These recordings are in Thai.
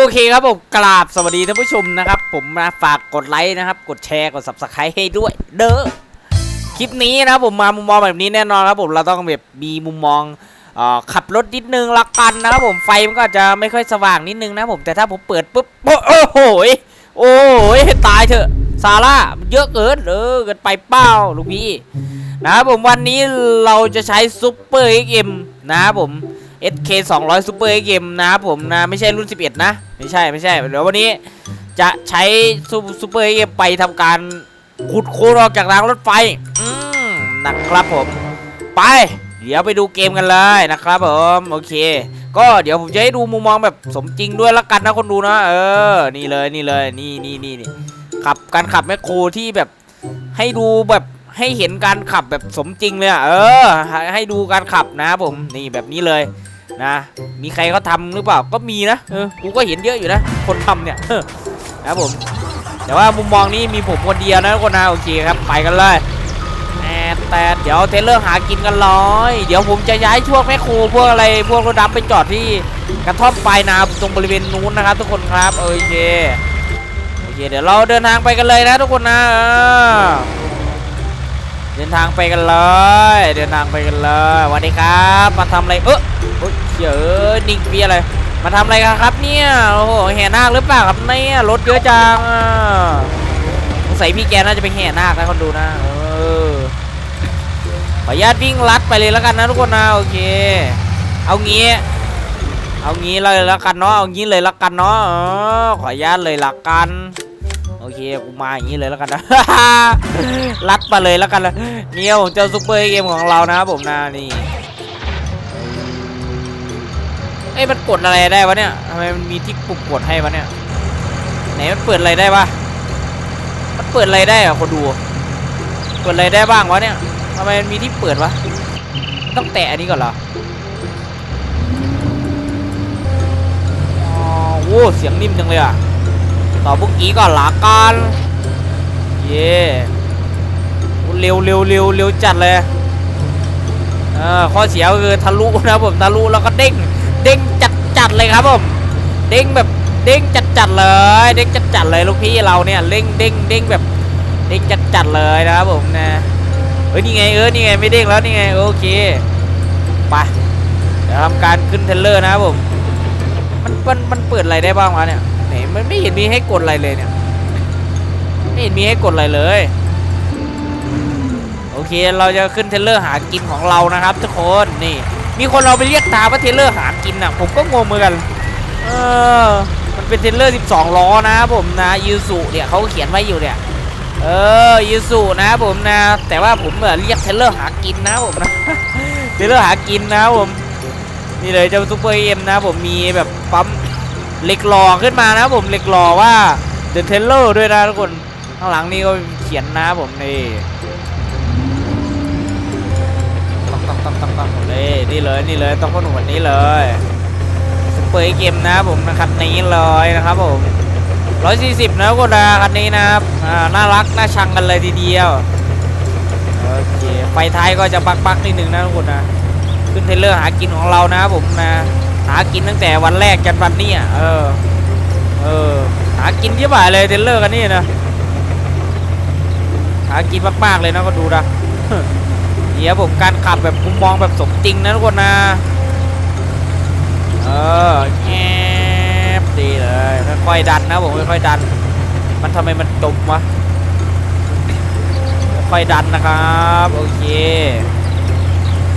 โอเคครับผมกราบสวัสดีท่านผู้ชมนะครับ ผมมาฝากกดไลค์นะครับ กดแชร์กด subscribe ให้ด้วย เด้อคลิปนี้นะผมมามุมมองแบบนี้แน่นอนครับผมเราต้องแบบมีมุมมองออขับรถนิดนึงละกันนะครับผมไฟมันก็จะไม่ค่อยสว่างนิดนึงนะผมแต่ถ้าผมเปิดปุ๊บโอ้โหโอ้ยตายเถอะซาร่าเยอะเกินเออเกินไปเป้าลูกพี่นะครับผมวันนี้เราจะใช้ซูเปอร์เอ็กเอ็มนะครับผม SK 200 Super XM นะครับผมนะไม่ใช่รุ่น 11 นะ ไม่ใช่ไม่ใช่เดี๋ยววันนี้จะใช้ซูเปอร์ XM ไปทำการขุดโคลนออกจากรางรถไฟอืมนะครับผม ไป เดี๋ยวไปดูเกมกันเลยนะครับผมโอเค ก็เดี๋ยวผมจะให้ดูมุมมองแบบสมจริงด้วยละกันนะคนดูนะ เออ นี่เลยนี่เลยนี่นี่นี่นี่ขับการขับแมคโครที่แบบให้ดูแบบให้เห็นการขับแบบสมจริงเลยอะเออให้ให้ดูการขับนะครับผมนี่แบบนี้เลย นะ มีใครเขาทำหรือเปล่าก็มีนะเออกูก็เห็นเยอะอยู่นะ คนทำเนี่ยนะผม แต่ว่ามุมมองนี้มีผมคนเดียวนะทุกคนนะโอเคครับไปกันเลยแอบแต่เดี๋ยวเทเลอร์หากินกันร้อย เดี๋ยวผมจะย้ายช่วงแม่ครูพวกอะไรพวกรถดำไปจอดที่กระท่อมปลายนาตรงบริเวณนู้นนะครับ ทุกคนครับโอเคโอเค เดี๋ยวเราเดินทางไปกันเลยนะทุกคนนะเออเดินทางไปกันเลย เดินทางไปกันเลยสวัสดีครับ มาทำอะไรเออ โอ้ยเฉยนิ่งเปียอะไร มาทำอะไรกันครับเนี่ย โอ้โหแห่นาคหรือเปล่าครับเนี่ยรถเยอะจังสงสัยพี่แกน่าจะไปแห่นาคนะคนดูนะ เออขออนุญาตวิ่งลัดไปเลยแล้วกันนะทุกคนนะโอเค เอางี้ เอางี้เลยแล้วกันเนาะ เอางี้เลยแล้วกันเนาะขออนุญาตเลยละกันโอเค กูมาอย่างนี้เลยแล้วกันนะลัดมาเลยแล้วกันนะเนี่ยผมเจอซูเปอร์เกมของเรานะครับผมนะนี่ อ้ยมันกดอะไรได้วะเนี่ยทำไมมันมีที่ปุ่มกดให้วะเนี่ยไหนมันเปิดอะไรได้วะมันเปิดอะไรได้อะคนดู เปิดอะไรได้บ้างวะเนี่ยทำไมมันมีที่เปิดวะต้องแตะอันนี้ก่อนเหรออ๋อโว้เสียงนิ่มจังเลยอะต่อบุกกี้ก่อนละกันเย่เร็วเร็วเร็วเร็วจัดเลยเออข้อเสียก็คือทะลุนะผมทะลุแล้วก็เด้ง เด้งจัดจัดเลยครับผม เด้งแบบเด้งจัดจัดเลย เด้งจัดจัดเลยลูกพี่เราเนี่ยเด้งเด้งเด้งแบบเด้งจัดจัดเลยนะครับผมนะเฮ้ยนี่ไงเออนี่ไงไม่เด้งแล้วนี่ไงโอเคไปเดี๋ยวทำการขึ้นเทรลเลอร์นะครับผมมันมันมันเปิดอะไรได้บ้างวะเนี่ยไหนมันไม่เห็นมีให้กดอะไรเลยเนี่ยไม่เห็นมีให้กดอะไรเลยโอเค เราจะขึ้นเทรลเลอร์หากินของเรานะครับทุกคนนี่ มีคนเราไปเรียกตาว่าเทเลอร์หากินอะ ผมก็งงเหมือนกัน เออ มันเป็นเทเลอร์ 12 ล้อนะครับผมนะยูสุเนี่ยเขาก็เขียนไว้อยู่เนี่ย เออยูสุนะครับผมนะ แต่ว่าผมเออเรียกเทเลอร์หากินนะผมนะ เทเลอร์หากินนะผมนี่เลยเจ้าซูเปอร์เอ็มนะผมมีแบบปั๊มเหล็กหล่อขึ้นมานะผมเหล็กหล่อว่าเดอะเทเลอร์ด้วยนะทุกคนข้างหลังนี่ก็เขียนนะผมนี่ ต้องต้องต้องต้องเลยนี่เลยนี่เลยต้องพ่อหนุ่มวันนี้เลยซุปเปอร์เกมนะผมนะคันนี้เลยนะครับผม140นะทุกคนนะคันนี้นะครับน่ารักน่าชังกันเลยทีเดียวโอเคไฟท้ายก็จะบักบักนิดนึงนะทุกคนนะขึ้นเทรเลอร์หากินของเรานะครับผมนะหากินตั้งแต่วันแรกจนวันนี้อะเออเออหากินที่บ่ายเลยเทรเลอร์กันนี่นะหากินมากๆเลยนะก็ดูนะ เดี๋ยผมการขับแบบมุมมองแบบสมจริงนะทุกคนนะ เออแอบดีเลยค่อยๆดันนะผมค่อยๆดัน มันทำไมมันจมวะค่อยๆดันนะครับโอเค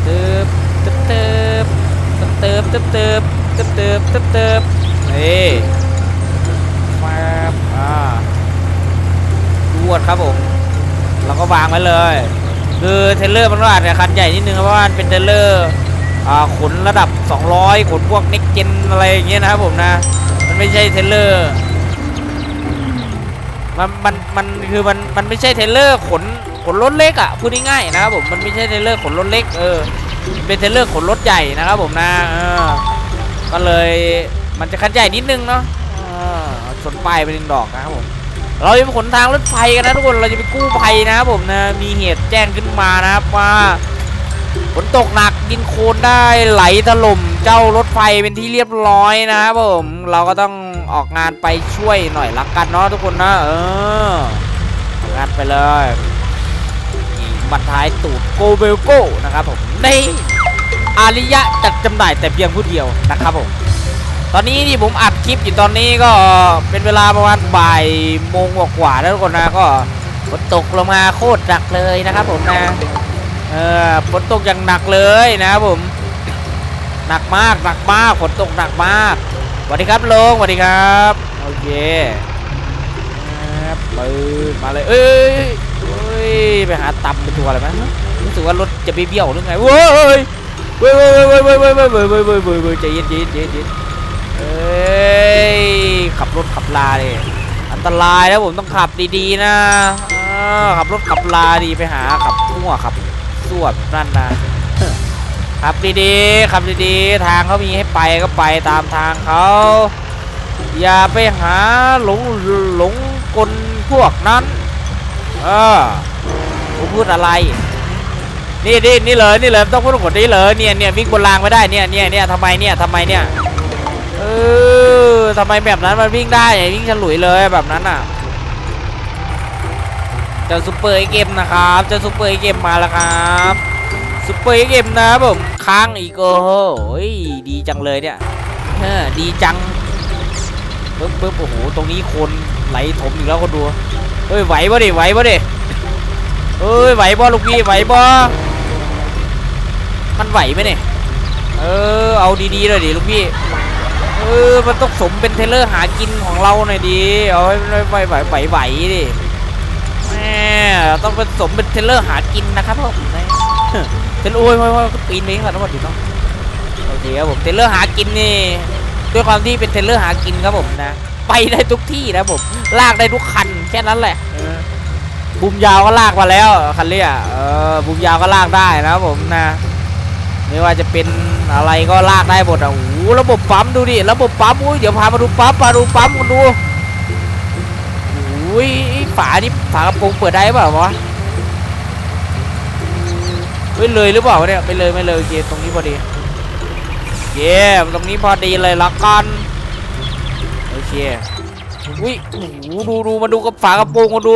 ตึ๊บตึ๊บตึ๊บตึ๊บตึ๊บตึ๊บตึ๊บตึ๊บตึ๊บตึ๊บตึ๊บเฮ้ยมาอ่าดวดครับผมเราก็วางไว้เลย คือเทรลเลอร์มันก็อาจจะคันใหญ่นิดนึงเพราะว่ามันเป็นเทรลเลอร์อขนระดับ 200 ขนพวกเน็กเจนอะไรอย่างเงี้ยนะครับผมนะ มันไม่ใช่เทรลเลอร์มันมันมันคือมันมันไม่ใช่เทรลเลอร์ขนขนรถเล็กอะพูดง่ายๆนะครับผมมันไม่ใช่เทรลเลอร์ขนรถเล็กเออเป็นเทรลเลอร์ขนรถใหญ่นะครับผมนะเออก็เลยมันจะคันใหญ่นิดนึงเนาะเออชนป้ายไปหนึ่งดอกนะครับผม เราจะไปขนทางรถไฟกันนะทุกคนเราจะไปกู้ภัยนะครับผมนะมีเหตุแจ้งขึ้นมานะครับว่าฝนตกหนักดินโคลนได้ไหลถล่มเจ้ารถไฟเป็นที่เรียบร้อยนะครับผมเราก็ต้องออกงานไปช่วยหน่อยละกันเนาะทุกคนนะเอองานไปเลยบัตรท้ายตูดโกเบลโก้นะครับผมในอาริยะจัดจำหน่ายแต่เพียงผู้เดียวนะครับผม ตอนนี้ที่ผมอัดคลิปอยู่ตอนนี้ก็เป็นเวลาประมาณบ่ายโมงกว่าแล้วทุกคนนะก็ฝนตกลงมาโคตรหนักเลยนะครับผมนะเออฝนตกอย่างหนักเลยนะครับผมหนักมากหนักมากฝนตกหนักมากสวัสดีครับลงสวัสดีครับโอเคปืนมาเลยเอ้ยเอ้ยไปหาตำเป็นตัวอะไรไหมรู้สึกว่ารถจะไปเบี้ยวหรือไงเว้ยเว้ยเว้ยเว้ยเว้ยเว้ยเว้ยเว้ยเว้ยเว้ยเว้ยเว้ยเว้ยใจเย็นใจเย็นใจเย็น เอ้ย ขับรถขับลาเลยอันตรายแล้วผมต้องขับดีๆนะขับรถขับลาดีไปหาขับมั่วขับสวดนั่นนะขับดีๆขับดีๆทางเขามีให้ไปก็ไปตามทางเขาอย่าไปหาหลงหลงกลพวกนั้นเออผมพูดอะไร นี่นี่นี่เลยนี่เลยต้องพูดกดนี้เลยเนี่ยเนี่ยวิ่งบนรางไม่ได้เนี่ยเนี่ยเนี่ยทำไมเนี่ยทำไมเนี่ย เออทำไมแบบนั้นมันวิ่งได้อะวิ่งฉลุยเลยแบบนั้นอะเจ้าซูเปอร์เกมนะครับเจ้าซูเปอร์เกมมาแล้วครับซูเปอร์เกมนะผมค้างอีกโอ้โหดีจังเลยเนี่ยเออดีจังปึ๊บปึ๊บโอ้โหตรงนี้คนไหลถมอีกแล้วคนดูเฮ้ยไหวปะดิไหวปะดิเอ้ยไหวบ่ลูกพี่ไหวบ่มันไหวไหมเนี่ยเออเอาดีๆเลยดิลูกพี่ เออ มันต้องสมเป็นเทรลเลอร์หากินของเราหน่อยดี เอาให้ไหวไหวไหวไหวดิแม่ต้องเป็นสมเป็นเทรลเลอร์หากินนะครับผมนะเทรลโอ้ยโอ้ยโอ้ยปีนไปข้างหลังทั้งหมดอยู่เนาะโอเคครับผมเทรลเลอร์หากินนี่ ด้วยความที่เป็นเทรลเลอร์หากินครับผมนะ ไปได้ทุกที่นะผม ลากได้ทุกคันแค่นั้นแหละบุมยาวก็ลากมาแล้วคันเรียเออบุมยาวก็ลากได้นะครับผมนะ ไม่ว่าจะเป็นอะไรก็ลากได้หมดอะโอ้โหระบบปั๊มดูดิระบบปั๊มอุ้ยเดี๋ยวพามาดูปั๊มมาดูปั๊มกันดูอุ้ยฝานี่ฝากระโปรงเปิดได้เปล่าวะเฮ้ยเลยหรือเปล่าเนี่ยไม่เลยไม่เลยเคตรงนี้พอดีเย้ตรงนี้พอดีเลยละกันโอเคอุ้ยโอ้โหดูดูมาดูกับฝากระโปรงมาดู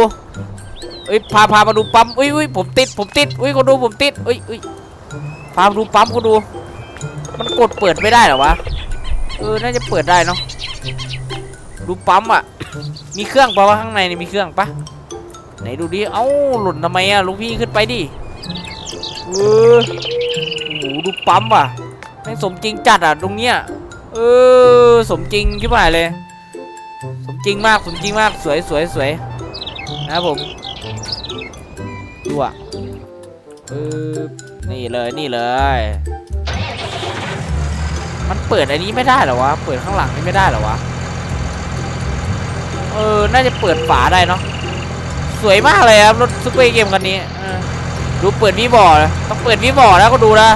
เอ้ยพาพามาดูปั๊มอุ้ยอุ้ยผมติดผมติดอุ้ยคนดูผมติดอุ้ยอุ้ย พามดูปั๊มกูดู มันกดเปิดไม่ได้หรอวะ เออ น่าจะเปิดได้เนาะ ดูปั๊มอะ มีเครื่องปะวะข้างในนี่มีเครื่องปะไหนดูดิ เอ้า หล่นทำไมอะลูกพี่ขึ้นไปดิ เออโอ้โหดูปั๊มว่ะแม่งสมจริงจัดอะตรงเนี้ย เออ สมจริงขึ้นไปเลย สมจริงมากสมจริงมากสวยสวยสวยนะผมดูอะเออ นี่เลยนี่เลย มันเปิดอันนี้ไม่ได้เหรอวะ เปิดข้างหลังนี่ไม่ได้เหรอวะ เออ น่าจะเปิดฝาได้เนาะ สวยมากเลยครับรถซุปเปอร์เกมคันนี้ดูเปิดวีบอร์ต้องเปิดวีบอร์แล้วก็ดูนะ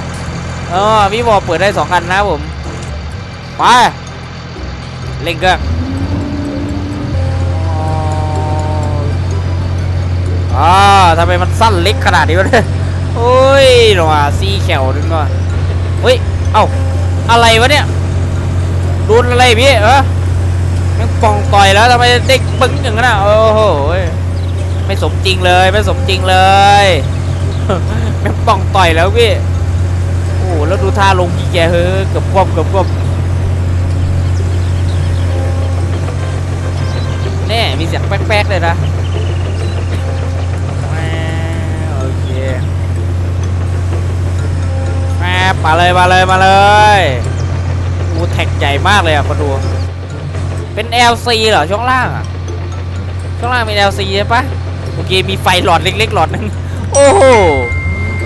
เออวีบอร์เปิดได้สองคันนะผม ไป เล่นเครื่งอ๋อทำไมมันสั้นเล็กขนาดนี้วะเนี่ย โอ้ยหรอซีแขวนึงก่อนเฮ้ย เอ้า อะไรวะเนี่ยโดนอะไรพี่เออแม่งปองต่อยแล้วทำไมเด็กปึ้งอย่างนั้นอะโอ้โหไม่สมจริงเลยไม่สมจริงเลยแม่งปองต่อยแล้วพี่โอ้โหแล้วดูท่าลงพี่แกเฮ้ยเกือบคว่ำเกือบคว่ำแน่มีเสียงแป๊กๆเลยนะ บมาเลยมาเลยมาเลยอูแท็กใหญ่มากเลยอะคนดูเป็น LC เหรอช่วงล่างอะช่วงล่างเป็น LC ใช่ปะโอเคมีไฟหลอดเล็ก ๆ หลอดหนึงโอ้โห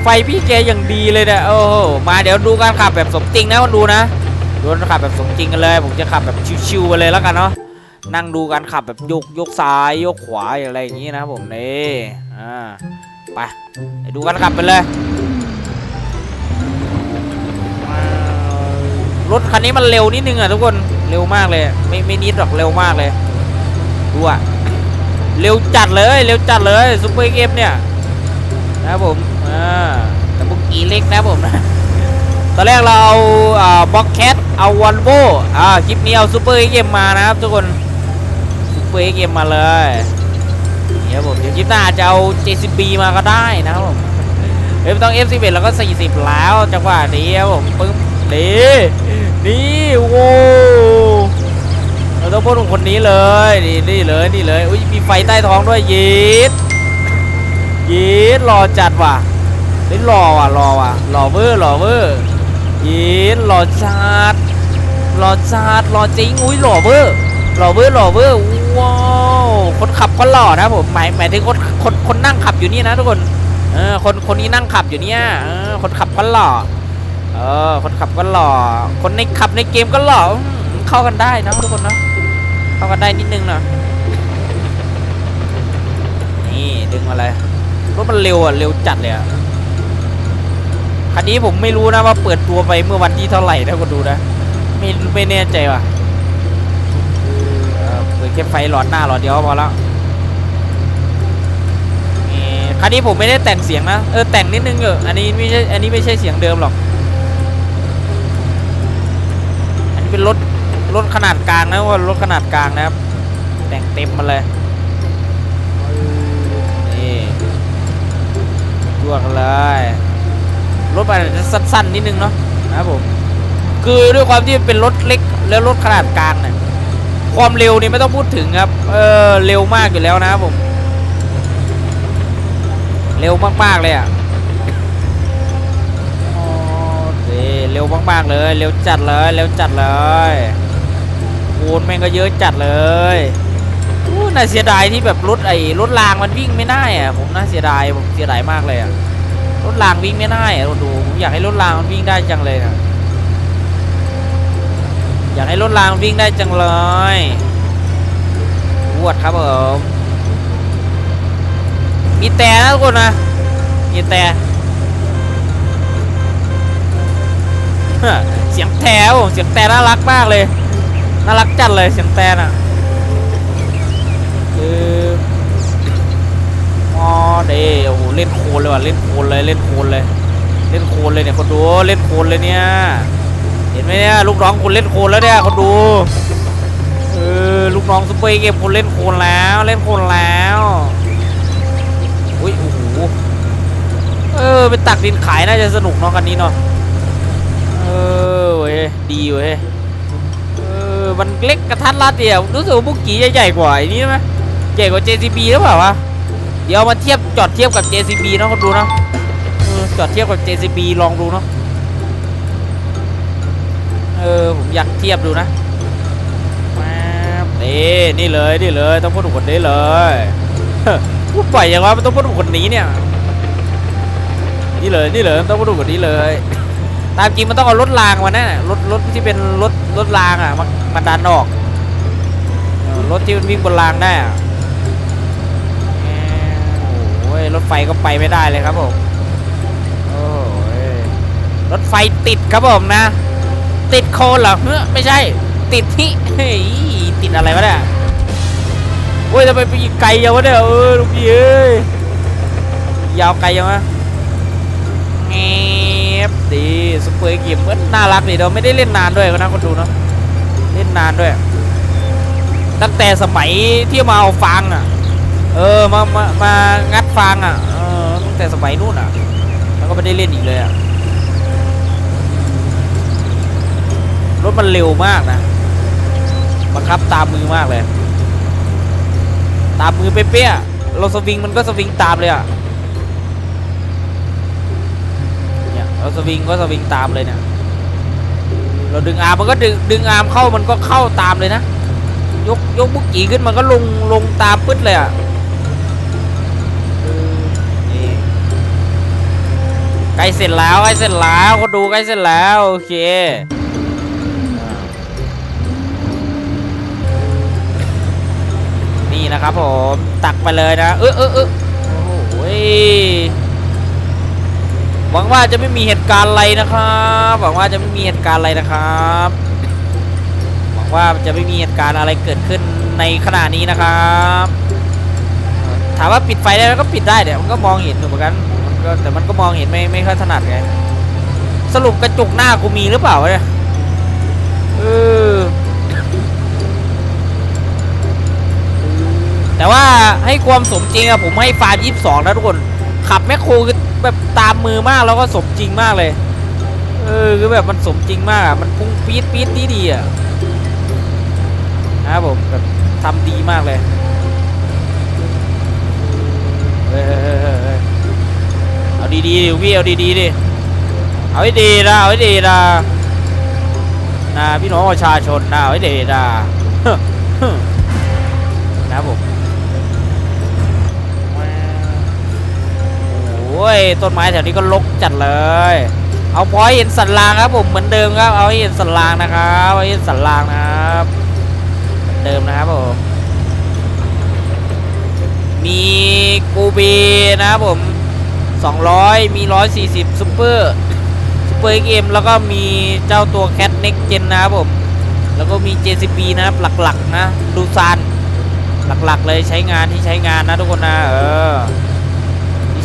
ไฟพี่แกอย่างดีเลยนี่ยโอ้โหมาเดี๋ยวดูการขับแบบสมจริงนะคนดูนะดูการขับแบบสมจริงกันเลยผมจะขับแบบชิวๆไปเลยแล้วกันเนาะนั่งดูการขับแบบยกยกซ้ายยกขวาอะไรอย่างนี้นะผมนี่อ่าไปไปดูการขับไปเลย รถคันนี้มันเร็วนิดนึงอะทุกคนเร็วมากเลย ไม่ไม่นิดหรอกเร็วมากเลยดูอะเร็วจัดเลยเร็วจัดเลยซุปเปอร์เกมเนี่ยนะผมอ่าแต่บุกกีเล็กนะผมนะตอนแรกเราเอาอ่าบ็อกแคทเอาวันโวอ่าคลิปนี้เอาซูเปอร์เอ็มมานะครับทุกคนซูเปอร์เอ็มมาเลยเนี่ยผมเดี๋ยวคลิปหน้าจะเอา JCB มาก็ได้นะครับผมเอ้ยต้อง F11 แล้วก็ 40 แล้วจังหวะนี้ครับผมปึ้มนี่ นี่โว้เราต้องพูดถึงคนนี้เลยนี่นี่เลยนี่เลยอุ้ยมีไฟใต้ท้องด้วยยีดยีดรอจัดว่ะเฮ้ยหล่อว่ะหล่อว่ะหล่อเวอร์หล่อเวอร์ยีนหล่อจัดหล่อจัดหล่อจริงอุ้ยหล่อเวอร์หล่อเวอร์หล่อเวอร์ว้าวคนขับก็หล่อนะผมหมายหมายถึงคนคนคนนั่งขับอยู่นี่นะทุกคนเออคนคนนี้นั่งขับอยู่เนี่ยเออคนขับก็หล่อ ออคนขับก็หล่อ คนในขับในเกมก็หล่อเข้ากันได้นะทุกคนนะเข้ากันได้นิดนึงนะนี่ดึงมาเลยรถมันเร็วอะเร็วจัดเลยอะคันนี้ผมไม่รู้นะว่าเปิดตัวไปเมื่อวันที่เท่าไหร่นะคนดูนะไม่ไม่แน่ใจว่ะเปิดแค่ไฟหลอดหน้าหลอดเดียวพอแล้วนี่คันนี้ผมไม่ได้แต่งเสียงนะเออแต่งนิดนึงเอออันนี้ไม่ใช่อันนี้ไม่ใช่เสียงเดิมหรอก อันนี้ เป็นรถรถขนาดกลางนะว่ารถขนาดกลางนะครับ แต่งเต็มมาเลยนี่จวกเลยรถอาจจะสั้นๆนิดนึงเนาะนะครับผมคือด้วยความที่เป็นรถเล็กแล้วรถขนาดกลางเนี่ยความเร็วนี่ไม่ต้องพูดถึงครับเออเร็วมากอยู่แล้วนะครับผม เร็วมากๆเลยอะ วมากๆเลย เร็วจัดเลย เร็วจัดเลยโคนแม่งก็เยอะจัดเลยอู้น่าเสียดายที่แบบรถไอ้รถรางมันวิ่งไม่ได้อะผมน่าเสียดายผมเสียดายมากเลยอะรถรางวิ่งไม่ได้อะดูผมอยากให้รถรางมันวิ่งได้จังเลยนะอยากให้รถรางวิ่งได้จังเลยวดครับผมมีแต่นะทุกคนนะมีแต่ เสียงแถวเสียงแต่น่ารักมากเลย น่ารักจัดเลยเสียงแต่น่ะคืออ๋อเดโอ้โหเล่นโคลนเลยว่ะเล่นโคลนเลยเล่นโคลนเลย เล่นโคลนเลยเนี่ยคนดูเล่นโคลนเลยเนี่ยเห็นไหมเนี่ยลูกน้องคุณเล่นโคลนแล้วเนี่ยคนดูเออลูกน้องซุปเปอร์เกมคุณเล่นโคลนแล้วเล่นโคลนแล้วอุ้ยโอ้โหเออไปตักดินขายน่าจะสนุกเนาะคันนี้เนาะ เออเว้ยดีเว้ยเออมันเล็กกระทัดรัดเดียวรู้สึกว่าบุกกี้ใหญ่กว่าไอ้นี้ไหมใหญ่กว่า JCB หรือเปล่าวะเดี๋ยวมาเทียบจอดเทียบกับ JCB เนาะคนดูเนาะจอดเทียบกับ JCB ลองดูเนาะเออผมอยากเทียบดูนะแป๊บนี่นี่เลยนี่เลยต้องพูดถึงคนนี้เลยพูดปล่อยอย่างว่ามันต้องพูดถึงคนนี้เนี่ยนี่เลยนี่เลยต้องพูดถึงคนนี้เลย ตามจริงมันต้องเอารถรางมาแน่รถรถที่เป็นรถรถรางอะมันมันดันออกรถที่มันวิ่งบนรางได้อะโอ้ยรถไฟก็ไปไม่ได้เลยครับผมโอ้ยรถไฟติดครับผมนะ ติดโคนเหรอเฮ้อไม่ใช่ ติดที่เฮ้ยติดอะไรวะเนี่ยโอ้ยทำไมไปไกลยังวะเนี่ยเออลูกพี่เอ้ยยาวไกลยังวะแง บดีสเปอร์เกมมันน่ารักดีเราไม่ได้เล่นนานด้วยนะคนดูเนาะเล่นนานด้วย ตั้งแต่สมัยที่มาเอาฟังอะ เออมามามางัดฟางอะเออตั้งแต่สมัยนู้นอะแล้วก็ไม่ได้เล่นอีกเลยอะรถมันเร็วมากนะบังคับตามมือมากเลย ตามมือเป๊ะๆเราสวิงมันก็สวิงตามเลยอะ เราสวิงก็สวิงตามเลยเนี่ยเราดึงอาร์มมันก็ดึงดึงอาร์มเข้ามันก็เข้าตามเลยนะ ยกยกบุกกีขึ้นมันก็ลงลงตามปึ๊ดเลยอะนี่ใกล้เสร็จแล้วใกล้เสร็จแล้วคนดูใกล้เสร็จแล้วโอเคนี่นะครับผมตักไปเลยนะเออเออเออโอ้ย หวังว่าจะไม่มีเหตุการณ์อะไรนะครับหวังว่าจะไม่มีเหตุการณ์อะไรนะครับหวังว่าจะไม่มีเหตุการณ์อะไรเกิดขึ้นในขณะนี้นะครับถามว่าปิดไฟได้แล้วก็ปิดได้เดี๋ยวมันก็มองเห็นอยู่เหมือนกันมันก็แต่มันก็มองเห็นไม่ไม่ค่อยถนัดไงสรุปกระจกหน้ากูมีหรือเปล่าเนี่ยเออแต่ว่าให้ความสมจริงอะผมให้ฟาร์มยี่สิบสองนะทุกคนขับแมคโครคือ แบบตามมือมากแล้วก็สมจริงมากเลย เออคือแบบมันสมจริงมากอะมันพุ่งปี๊ดปี๊ดดีดีๆอะนะครับผมแบบทำดีมากเลยเฮ้ยเฮ้ยเฮ้ยเฮ้ยเฮ้ยเอาดีๆดิพี่เอาดีๆดิเอาให้ดีนะเอาให้ดีนะนะพี่น้องประชาชนนะเอาให้ดีนะ ต้นไม้แถวนี้ก็รกจัดเลย เอาพอให้เห็นสันรางครับผมเหมือนเดิมครับ เอาให้เห็นสันรางนะครับเอาให้เห็นสันรางนะครับเหมือนเดิมนะครับผมมีกูบีนะครับผม 200 มี 140ซุปเปอร์ซุปเปอร์เกมแล้วก็มีเจ้าตัวแคทเน็กเจนนะครับผม แล้วก็มี JCB นะครับหลักๆนะดูซานหลักๆเลยใช้งานที่ใช้งานนะทุกคนนะเออ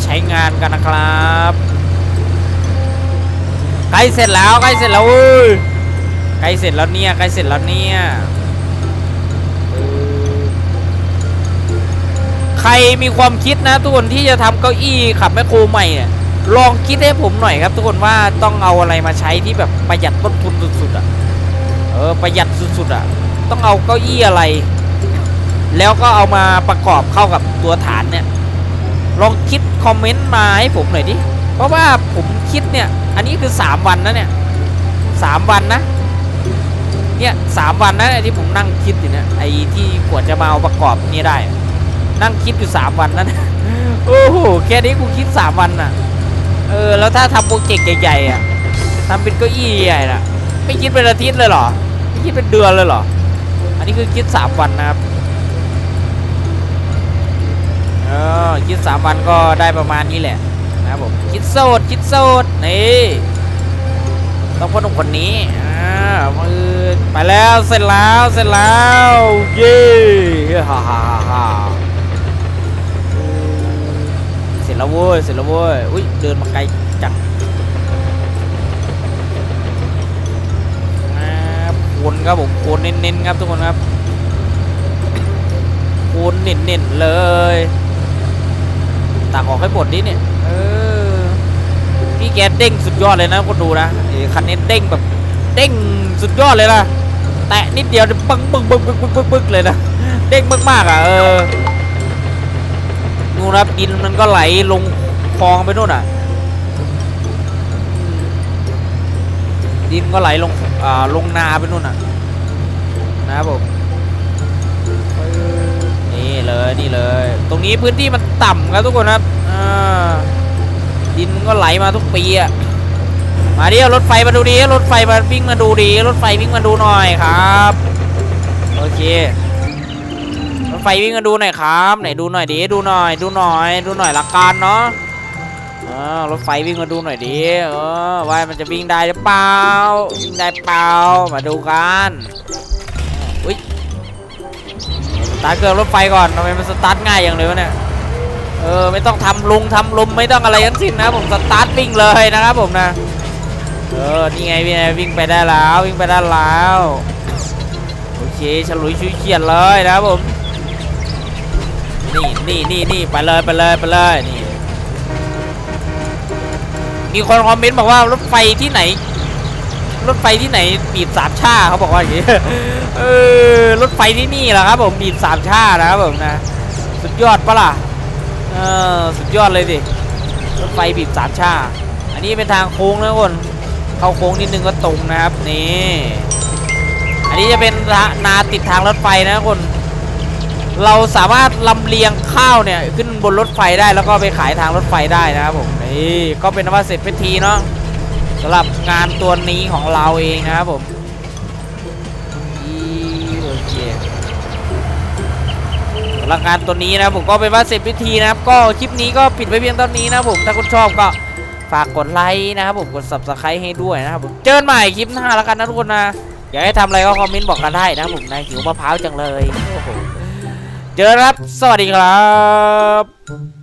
ใช้งานกันนะครับใกล้เสร็จแล้วใกล้เสร็จแล้วเว้ยใกล้เสร็จแล้วเนี่ยใกล้เสร็จแล้วเนี่ยใครมีความคิดนะทุกคนที่จะทำเก้าอี้ขับแมคโครใหม่เนี่ยลองคิดให้ผมหน่อยครับ ทุกคนว่าต้องเอาอะไรมาใช้ที่แบบประหยัดต้นทุนสุดๆอะเออประหยัดสุดๆอะ ต้องเอาเก้าอี้อะไร แล้วก็เอามาประกอบเข้ากับตัวฐานเนี่ย ลองคิดคอมเมนต์มาให้ผมหน่อยดิ เพราะว่าผมคิดเนี่ย อันนี้คือ 3 วันนะเนี่ยสามวันนะ เนี่ยสามวันนะที่ผมนั่งคิดอยู่เนี่ยไอ้ที่กว่าจะมาเอาประกอบนี่ได้ นั่งคิดอยู่3วันนั้นโอ้โหแค่นี้กูคิด3วันน่ะ เออ แล้วถ้าทำโปรเจกต์ใหญ่ๆอะทำเป็นเก้าอี้ใหญ่น่ะ ไม่คิดเป็นอาทิตย์เลยเหรอ ไม่คิดเป็นเดือนเลยเหรอ อันนี้คือคิด3วันนะครับ เออคิดสามวันก็ได้ประมาณนี้แหละนะครับผมคิดโสดคิดโสดนี่ต้องพ่อหนุ่มคนนี้อ่ามือไปแล้วเสร็จแล้วเสร็จแล้วเย้ฮ่าฮ่าฮ่าฮ่าเสร็จแล้วเว้ยเสร็จแล้วเว้ยอุ้ยเดินมาไกลจังครับโคนครับผมโคนเน้นๆครับทุกคนครับโคนเน้นๆเลย ตักออกให้หมดดิเนี่ยเออพี่แกเด้งสุดยอดเลยนะคนดูนะไอ้คันนี้เด้งแบบเด้งสุดยอดเลยล่ะ แตะนิดเดียวปึ้งปึ้งปึ้งปึ้งปึ้งปึ้งปึ้งเลยนะเด้งมากๆอะเออดูนะดินมันก็ไหลลงคลองไปนู่นอะดินก็ไหลลงอ่าลงนาไปนู่นอะนะครับผม เลยนี่เลย ตรงนี้พื้นที่มันต่ำครับทุกคนครับดินมันก็ไหลมาทุกปีอะมาดิรถไฟมาดูดิรถไฟมาวิ่งมาดูดิรถไฟวิ่งมาดูหน่อยครับโอเครถไฟวิ่งมาดูหน่อยครับไหนดูหน่อยดิดูหน่อย ดูหน่อย ดูหน่อยหละกันเนาะรถไฟวิ่งมาดูหน่อยดิเออว่ามันจะวิ่งได้หรือเปล่าวิ่งได้เปล่ามาดูกัน ตาร์ทเครื่องรถไฟก่อนทำไมมันสตาร์ทง่ายอย่างเลยวะเนี่ยเออไม่ต้องทำลุงทำลมไม่ต้องอะไรทั้งสิ้นนะผมสตาร์ทวิ่งเลยนะครับผมนะเออนี่ไงพี่ไงวิ่งไปได้แล้ววิ่งไปได้แล้วโอเคฉลุยชุยเขียดเลยนะครับผมนี่นี่นี่นี่ไปเลยไปเลยไปเลยนี่มีคนคอมเมนต์บอกว่ารถไฟที่ไหน รถไฟที่ไหนบีบสามชาเขาบอกว่าอย่างนี้เออรถไฟที่นี่แหละครับผมบีบสามชานะครับผมนะ สุดยอดปะล่ะเออสุดยอดเลยดิรถไฟบีบสามชา อันนี้เป็นทางโค้งนะคนเข้าโค้งนิดนึงก็ตรงนะครับนี่อันนี้จะเป็นนาติดทางรถไฟนะคนเราสามารถลำเลียงข้าวเนี่ย ขึ้นบนรถไฟได้แล้วก็ไปขายทางรถไฟได้นะครับผมนี่ก็เป็นว่าเสร็จพิธีเนาะ สำหรับงานตัวนี้ของเราเองนะครับผมโอเคสำหรับงานตัวนี้นะผมก็เป็นว่าเสร็จพิธีนะครับ ก็คลิปนี้ก็ปิดไว้เพียงเท่านี้นะผมถ้าคุณชอบก็ฝากกดไลค์นะครับผมกด subscribe ให้ด้วยนะครับผมเจอกันใหม่คลิปหน้าแล้วกันนะทุกคนนะอยากให้ทำอะไรก็คอมเมนต์บอกกันได้นะครับผมนะหิวมะพร้าวจังเลยโอ้โหเจอกันครับ สวัสดีครับ